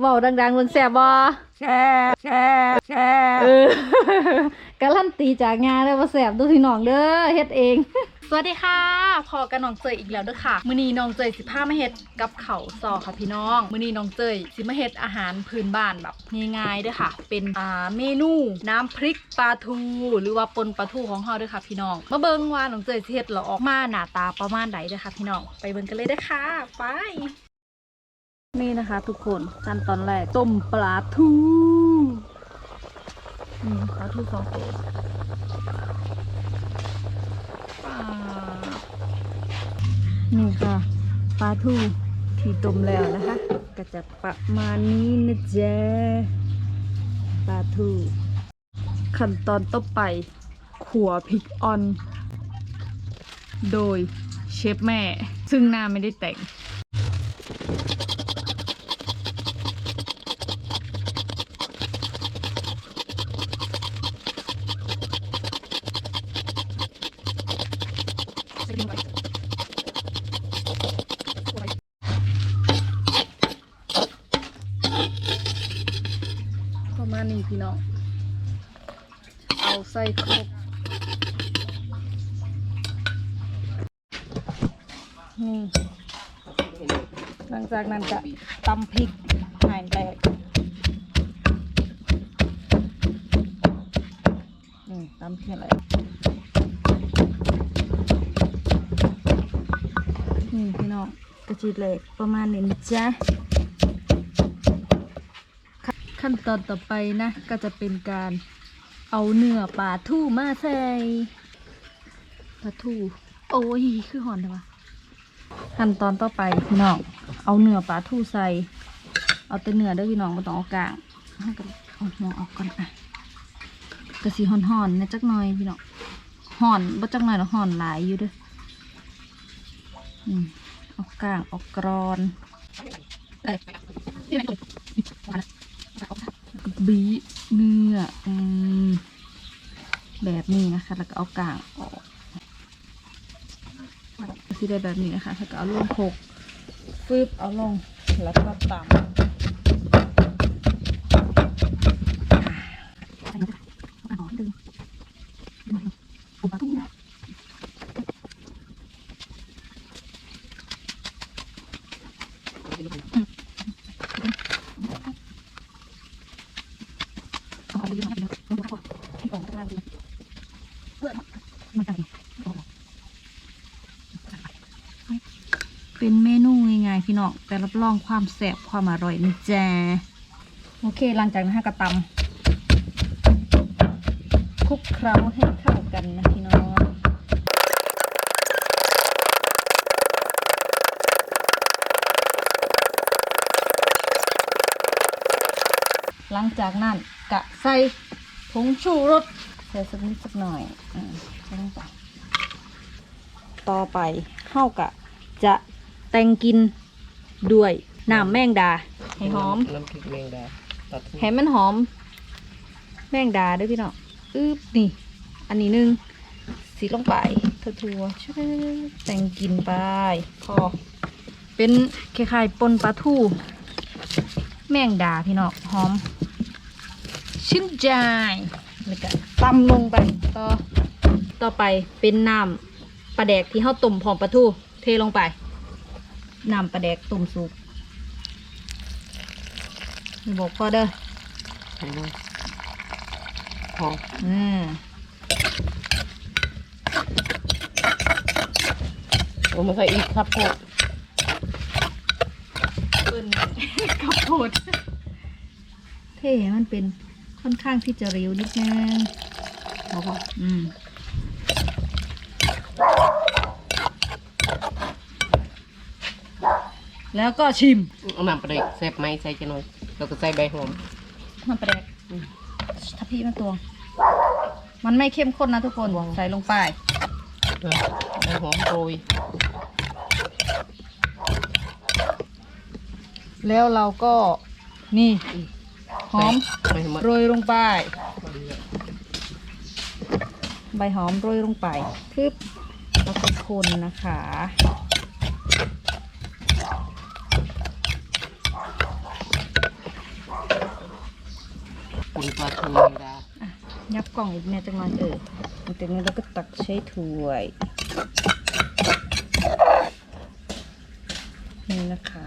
เว้าดังๆเบิ่งแซ่บบ่แซ่บแซ่บแซ่บเออ การันตีจากงานเลยว่าแซ่บเดูพี่น้องเด้อเฮ็ดเอง สวัสดีค่ะพอกับน้องเจยอีกแล้วเด้อค่ะ มื้อนี้น้องเจยสิพามาเฮ็ดกับข้าวซอค่ะพี่น้อง มื้อนี้น้องเจยสิมาเฮ็ดอาหารพื้นบ้านแบบง่ายๆเด้อค่ะ เป็นอ่าเมนูน้ำพริกปลาทูหรือว่าปนปลาทูของเฮาเด้อค่ะพี่น้อง มาเบิ่งว่าน้องเจยสิเฮ็ดแล้วออกมาหน้าตาประมาณใดเด้อค่ะพี่น้อง ไปเบิ่งกันเลยเด้อค่ะไป นี่นะคะ ทุกคนขั้นตอนแรกต้มปลาทูนี่ปลาทูสองตัวนี่ค่ะปลาทูที่ต้มแล้วนะคะ ก็จะประมาณนี้นะเจ๊ปลาทูขั้นตอนต่อไป ขัวพริกออน โดยเชฟแม่ ซึ่งหน้าไม่ได้แต่ง พี่น้อง เอาใส่ครบนี่หลังจากนั้นจะตำพริกหายแตกนี่ตำเพียอะไรนี่พี่น้องกระจีเหล็กประมาณนี้จ๊ะ ขั้นตอนต่อไปนะ ก็จะเป็นการเอาเนื้อปลาทู่มาใส่ปลาทู่โอ้ยคือหอนเลยวะขั้นตอนต่อไปพี่น้องเอาเนื้อปลาทู่ใส่ เอาแต่เนื้อเด้อพี่น้องไม่ต้องเอากลางให้กันเอาหัวออกก่อนอะกระสีหอนๆนนะจักหน่อยพี่น้องหอนบ่จักหน่อยหรอกหอนหลายอยู่เด้ออืมเอากลางออกกรอนเอ้ย บีเนื้ออแบบนี้นะคะ แล้วก็เอากางออกที่ได้แบบนี้นะคะแล้วก็เอาลงหกฟึบเอาลงแล้วก็ตำ เป็นเมนูง่ายๆพี่น้องแต่รับรองความแซ่บความอร่อยนะจ๊ะโอเค หลังจากนั้นกระตำคลุกเคล้าให้เข้ากันนะพี่น้องหลังจากนั้นกะใส่ ผงชูรสใส่สักนิดสักหน่อยอ่าใส่ลงไปต่อไปเข้ากะ จะแต่งกินด้วยน้ำแมงดา ให้หอม น้ำพริกแมงดาตัดให้มันหอม แมงดาด้วยพี่น้องอึ๊บนี่ อันนี้หนึงสีลงไปทั่วๆช่วยแต่งกินไปพอเป็นคล้ายๆปนปลาทู แมงดาพี่น้องหอม ชื่นใจแล้วก็ตำลงไปต่อต่อไปเป็นน้ำปลาแดกที่เขาต้มพร้อมปลาทูเทลงไปน้ำปลาแดกต้มสุกนี่บอกพ่อเด้อหอมอืมโอ้มาใส่อีกครับพวกเปิ้นข้าวโพดเท่ให้มันเป็น ค่อนข้างที่จะเร็วนิดนึงเอาพออืมแล้วก็ชิมเอาน้ำปลาเด็กแซ่บไหมใส่จะหน่อยแล้วก็ใส่ใบหอมมันแปลกถ้าพี่มันตวง มันไม่เข้มข้นนะทุกคน ใส่ลงไปเออใบหอมโรย แล้วเราก็นี่ หอมใบหอมโรยลงไป ใบหอมโรยลงไปพึบแล้วก็คนนะคะใปุ่นปลาทูดายับกล่องอีกเนี่ยจังหวะเออหลังจากนั้นเราก็ตักใช้ถ้วย นี่นะคะ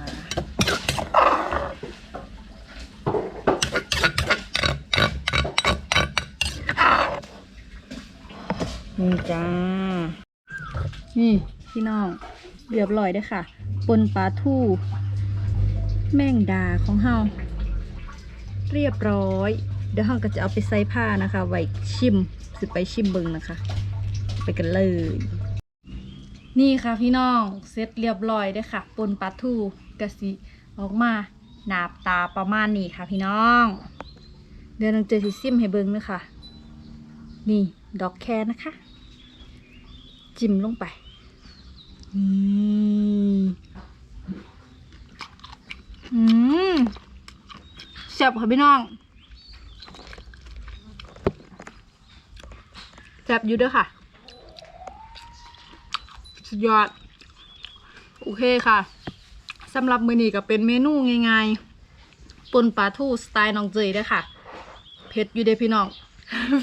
นี่จ้า นี่พี่น้องเรียบร้อยเด้ค่ะปนปลาทู่ แม่งดาของเฮาเรียบร้อย เดี๋ยวเราก็จะเอาไปใส่ผ้านะคะ ไว้ชิมสิไปชิมเบิงนะคะ ไปกันเลย นี่ค่ะพี่น้องเสร็จเรียบร้อยได้ค่ะปนปลาทู่กะสิออกมาหนาบตาประมาณนี้ค่ะพี่น้อง เดี๋ยวน้องเจอสิซิมให้เบิงนะคะนี่ดอกแครนะคะ จิ้มลงไปนี่อืมแซ่บค่ะพี่น้องแซ่บอยู่เด้วยค่ะ สุดยอด โอเคค่ะสำหรับมือนี้ก็เป็นเมนูง่ายๆปนปลาทูสไตล์น้องเจยเด้อค่ะ เผ็ดอยู่เด้พี่น้อง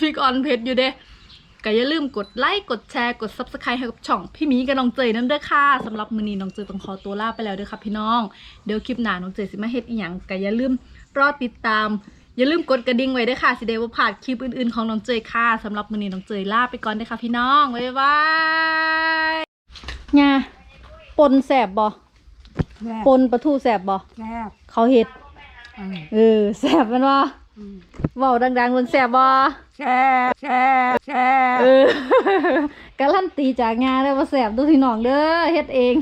ฟิกออนเผ็ดอยู่เด้ ก็อย่าลืมกดไลค์ กดแชร์ กด subscribe ให้กับช่องพี่หมีกับน้องเจยนั่นเด้อค่ะสำหรับมื้อนี้น้องเจยต้องขอตัวลาไปแล้วเด้อค่ะพี่น้อง เดี๋ยวคลิปหน้าน้องเจยสิมาเฮ็ดอีหยังก็อย่าลืมรอติดตาม อย่าลืมกดกระดิ่งไว้ด้วยค่ะสิเดว่าผ่านคลิปอื่นๆของน้องเจยค่ะสำหรับมื้อนี้น้องเจยลาไปก่อนเด้อค่ะพี่น้อง บ๊ายบายญาปนแสบบ่แซ่บปนปลาทูแสบบ่แซ่บเขาเฮ็ด อืม เออแสบแมันบ่อืม เว้าดังๆมันแสบบ่แซ่บแซ่บแซ่บเออการันตีจากงานเลยว่าแสบดูพี่น้องเด้อเฮ็ดเอง